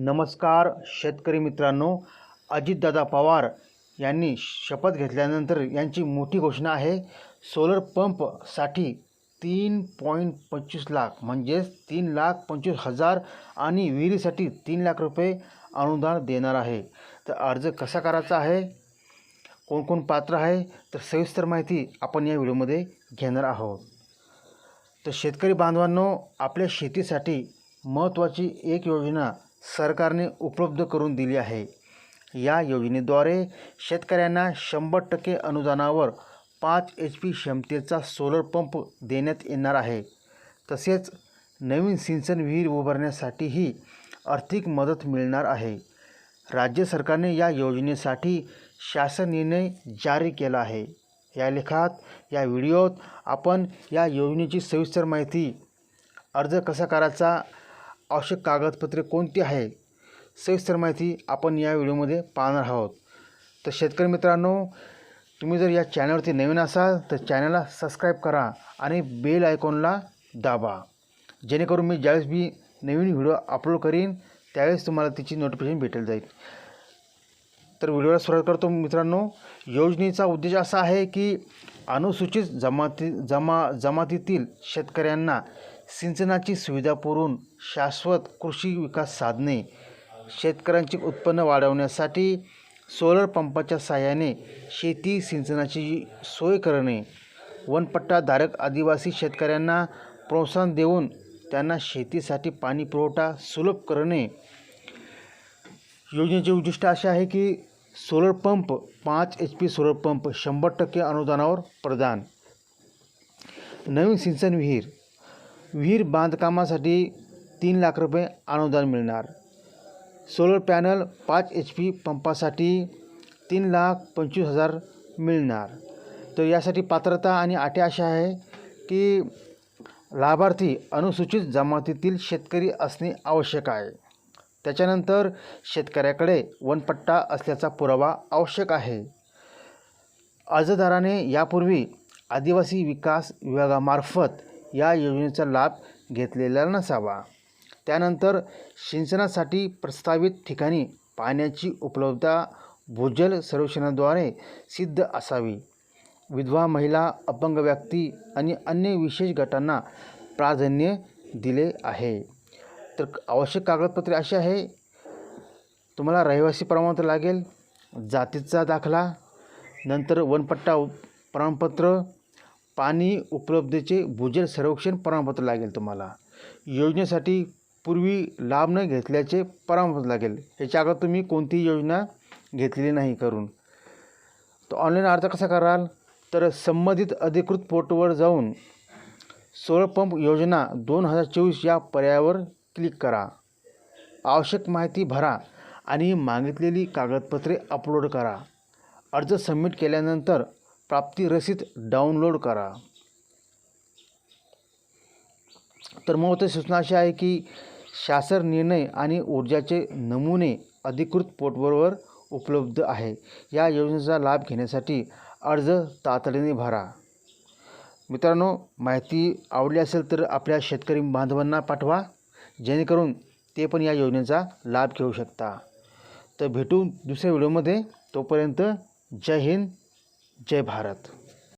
नमस्कार शेतकरी मित्रांनो. अजितदादा पवार यांनी शपथ घेतल्यानंतर यांची मोठी घोषणा आहे. सोलर पंपसाठी तीन पॉईंट पंचवीस लाख म्हणजेच तीन लाख पंचवीस हजार आणि विहिरीसाठी तीन लाख रुपये अनुदान देणार आहे. तर अर्ज कसा करायचा आहे? कोण कोण पात्र आहे? तर सविस्तर माहिती आपण या व्हिडिओमध्ये घेणार आहोत. तर शेतकरी बांधवांनो आपल्या शेतीसाठी महत्त्वाची एक योजना सरकारने उपलब्ध करून दिली आहे. या योजनेद्वारे शेतकऱ्यांना शंभर टक्के अनुदानावर पाच एच पी क्षमतेचा सोलर पंप देण्यात येणार आहे. तसेच नवीन सिंचन विहीर उभारण्यासाठीही आर्थिक मदत मिळणार आहे. राज्य सरकारने या योजनेसाठी शासन निर्णय जारी केला आहे. या लेखात या व्हिडिओत आपण या योजनेची सविस्तर माहिती अर्ज कसा करायचा आवश्यक कागदपत्रे कोणती आहे? सविस्तर माहिती आपण या व्हिडिओमध्ये पाहणार आहोत. तर शेतकरी मित्रांनो तुम्ही जर या चॅनलवरती नवीन असाल तर चॅनलला सबस्क्राईब करा आणि बेल आयकॉनला दाबा. जेणेकरून मी ज्यावेळेस मी नवीन व्हिडिओ अपलोड करीन त्यावेळेस तुम्हाला तिची नोटिफिकेशन भेटेल जाईल. तर व्हिडिओला सुरुवात करतो मित्रांनो. योजनेचा उद्देश असा आहे की अनुसूचित जमाती जमा जमातीतील शेतकऱ्यांना सिंचनाची सुविधा पुरवून शाश्वत कृषी विकास साधने शेतकऱ्यांचे उत्पन्न वाढवण्यासाठी सोलर पंपाच्या साहाय्याने शेती सिंचनाची सोय करणे वनपट्टाधारक आदिवासी शेतकऱ्यांना प्रोत्साहन देऊन त्यांना शेतीसाठी पाणी पुरवठा सुलभ करणे. योजनेचे उद्दिष्ट असे आहे की सोलर पंप पाच एच पी सोलर पंप शंभर टक्के अनुदानावर प्रदान. नवीन सिंचन विहीर विहीर बांधकामासाठी तीन लाख रुपये अनुदान मिळणार. सोलर पॅनल पाच एच पी पंपासाठी तीन लाख पंचवीस हजार मिळणार. तर यासाठी पात्रता आणि अटी अशा आहे की लाभार्थी अनुसूचित जमातीतील शेतकरी असणे आवश्यक आहे. त्याच्यानंतर शेतकऱ्याकडे वनपट्टा असल्याचा पुरावा आवश्यक आहे. अर्जदाराने यापूर्वी आदिवासी विकास विभागामार्फत या योजनेचा लाभ घेतलेला नसावा. त्यानंतर सिंचनासाठी प्रस्तावित ठिकाणी पाण्याची उपलब्धता भूजल सर्वेक्षणाद्वारे सिद्ध असावी. विधवा महिला अपंग व्यक्ती आणि अन्य विशेष गटांना प्राधान्य दिले आहे. तर आवश्यक कागदपत्रे अशी आहे. तुम्हाला रहिवासी प्रमाणपत्र लागेल जातीचा दाखला नंतर वनपट्टा प्रमाणपत्र पाणी उपलब्धतेचे भूजल सर्वेक्षण प्रमाणपत्र लागेल तुम्हाला. योजनेसाठी पूर्वी लाभ न घेतल्याचे प्रमाणपत्र लागेल. याच्या अगोदर तुम्ही कोणतीही योजना घेतलेली नाही करून. तर ऑनलाईन अर्ज कसा कराल? तर संबंधित अधिकृत पोर्टवर जाऊन सोलर पंप योजना दोन हजार चोवीस या पर्यायावर क्लिक करा. आवश्यक माहिती भरा आणि मागितलेली कागदपत्रे अपलोड करा. अर्ज सबमिट केल्यानंतर प्राप्ती रसीद डाउनलोड करा. तर महत्त्वाची सूचना अशी आहे की शासन निर्णय आणि ऊर्जाचे नमुने अधिकृत पोर्टलवर उपलब्ध आहे. या योजनेचा लाभ घेण्यासाठी अर्ज तातडीने भरा. मित्रांनो माहिती आवडली असेल तर आपल्या शेतकरी बांधवांना पाठवा जेणेकरून ते पण या योजनेचा लाभ घेऊ शकता. तर भेटू दुसऱ्या व्हिडिओमध्ये. तोपर्यंत जय हिंद. जय भारत.